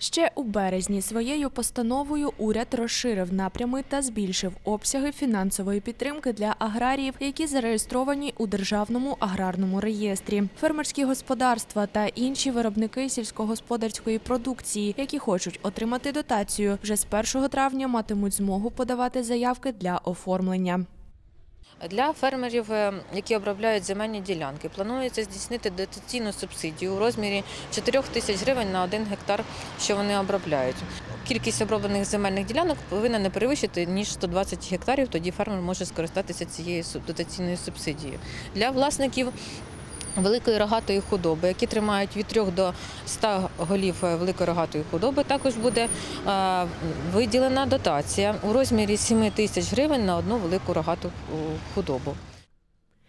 Ще у березні своєю постановою уряд розширив напрями та збільшив обсяги фінансової підтримки для аграріїв, які зареєстровані у державному аграрному реєстрі. Фермерські господарства та інші виробники сільськогосподарської продукції, які хочуть отримати дотацію, вже з 1 травня матимуть змогу подавати заявки для оформлення. Для фермерів, е, які обробляють земельні ділянки, планується здійснити дотаційну субсидію у розмірі 4 тисяч гривень на один гектар, що вони обробляють. Кількість оброблених земельних ділянок повинна не перевищити ніж 120 гектарів. Тоді фермер може скористатися цією дотаційною субсидією. Для власників великої рогатої худоби, які тримають від 3 до 100 голів е, великої рогатої худоби, також буде е, виділена дотація у розмірі 7 тисяч гривень на одну велику рогату е, худобу.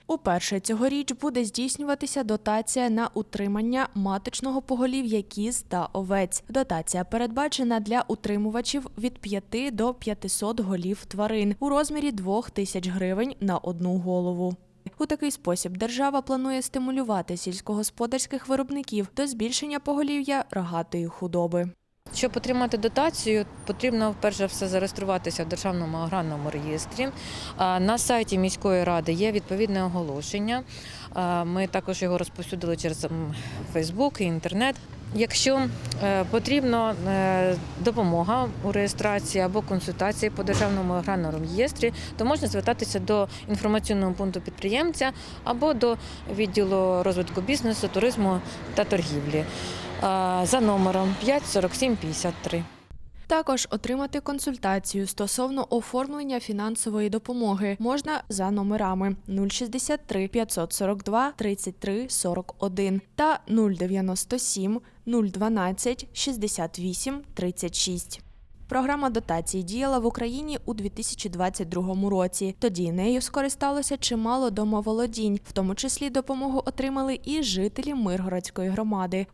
Уперше цьогоріч буде здійснюватися дотація на утримання маточного поголів'я кіз та овець. Дотація передбачена для утримувачів від 5 до 500 голів тварин у розмірі 2 тисяч гривень на одну голову. У такий спосіб держава планує стимулювати сільськогосподарських виробників до збільшення поголів'я рогатої худоби. Щоб отримати дотацію, потрібно перш за все зареєструватися в державному аграрному реєстрі. На сайті міської ради є відповідне оголошення. Ми також його розповсюдили через Фейсбук і інтернет. Якщо е, потрібна е, допомога у реєстрації або консультації по державному аграрному реєстрі, то можна звертатися до інформаційного пункту підприємця або до відділу розвитку бізнесу, туризму та торгівлі е, за номером 54753. Також отримати консультацію стосовно оформлення фінансової допомоги можна за номерами 063 542 33 41 та 097 012 68 36. Програма дотацій діяла в Україні у 2022 році. Тоді нею скористалося чимало домоволодінь, в тому числі допомогу отримали і жителі Миргородської громади.